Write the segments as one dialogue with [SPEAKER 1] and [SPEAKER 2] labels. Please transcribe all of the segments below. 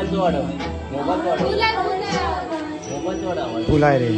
[SPEAKER 1] मोबाईलचं वाढव मोबाईलचं वाढव मोबाईलचं वाढव आवाज.
[SPEAKER 2] फुल आहे रे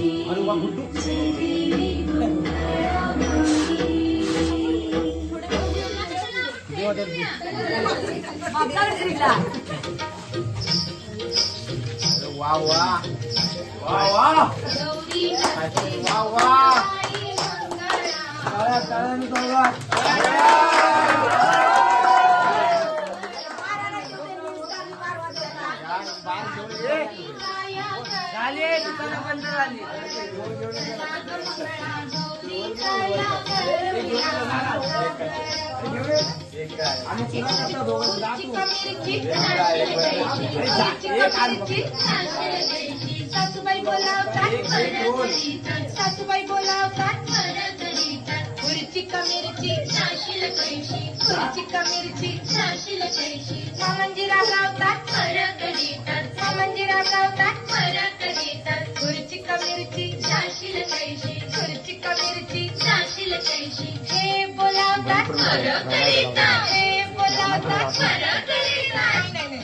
[SPEAKER 1] सासूबाई बोला सासूबाई किती वाटत ती? अरे वा वा वा
[SPEAKER 3] सासूबाई बोलावतात का मिरची खुर्ची का मिरची सामंजिरा लावतात सामंजिरा लावतात मिरची खुर्ची का मिरची हे बोलावतात हे बोलावतात नाही, नाही, नाही.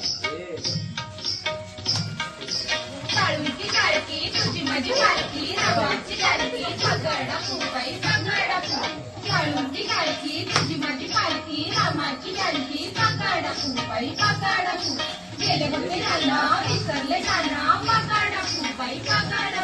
[SPEAKER 3] काळुंकी काळकी तुझी माझी काळकी रामाची काळकी पगडा फुकाई पगडा काळुंकी काळकी तुझी माझी काळकी रामाची काळकी पगडा फुकाई पगडा गेले होते गाणं विसरले गाणं पगडा फुकाई पगडा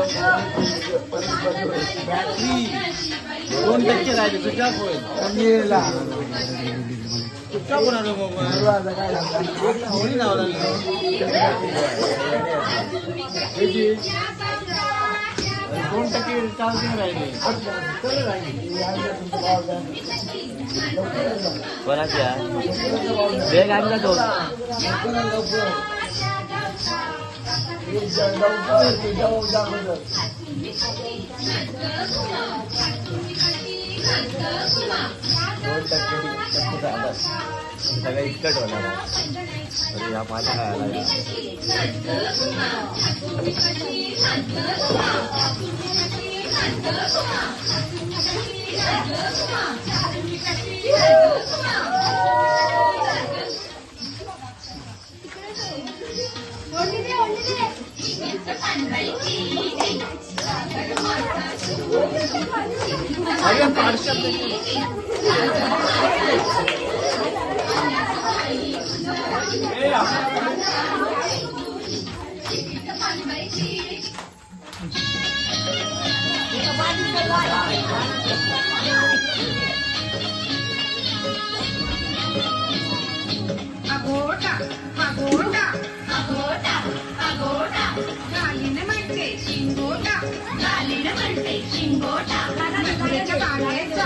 [SPEAKER 2] ये
[SPEAKER 1] दोन टक्के राहिले तुझ्या होईल तुझ्या कोणाला मोबाईल
[SPEAKER 2] काय लागला
[SPEAKER 1] कोणी लावला दोन टक्के चालते राहिले कोणाच्या वेग आणला दोन तो दोन टक्के झालं सगळं इतकट होणार अरे या माझ्या काय आला या अरे पार्श्व
[SPEAKER 3] अगोटा अगोटा अगोटा अगोटा गालीनं म्हणते शिंगोटा गालीनं म्हणते शिंगोटा नखरेच्या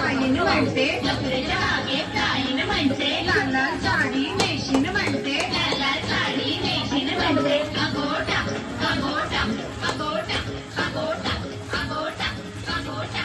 [SPEAKER 3] बागेत म्हणते नखरेच्या म्हणते लाला साडी नेशीनं म्हणते लाला साडी नेशीनं म्हणते अगोटा अगोटा अगोटा अगोटा अगोटा अगोटा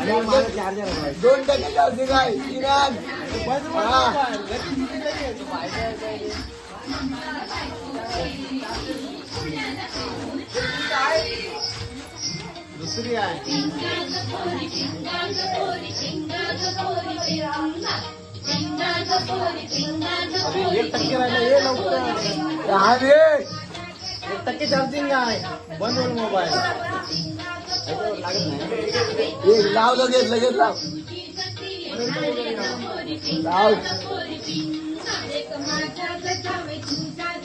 [SPEAKER 3] दोन टक्के चार्जिंग काय तीनच
[SPEAKER 2] दुसरी आहे. एक टक्के राहिला ये लवकर
[SPEAKER 3] अरे
[SPEAKER 2] एक टक्के चार्जिंग आहे बंद होईल मोबाईल.
[SPEAKER 3] लाव लगेच लगेच लाव. लाव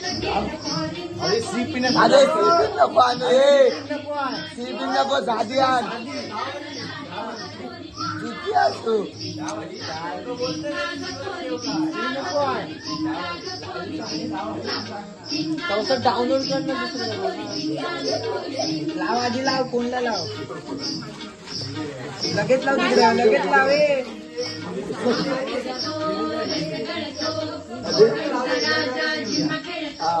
[SPEAKER 2] अरे सी पिन
[SPEAKER 3] अरे सीपिंग नको आण रे सीपिंग नको साधी आण. असतो
[SPEAKER 2] डाउनलोड कर ना लाव आधी लाव कोणला लाव? लगेच लाव तिकडे लगेच लाव.
[SPEAKER 3] हा.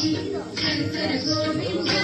[SPEAKER 4] querido, siempre es lo.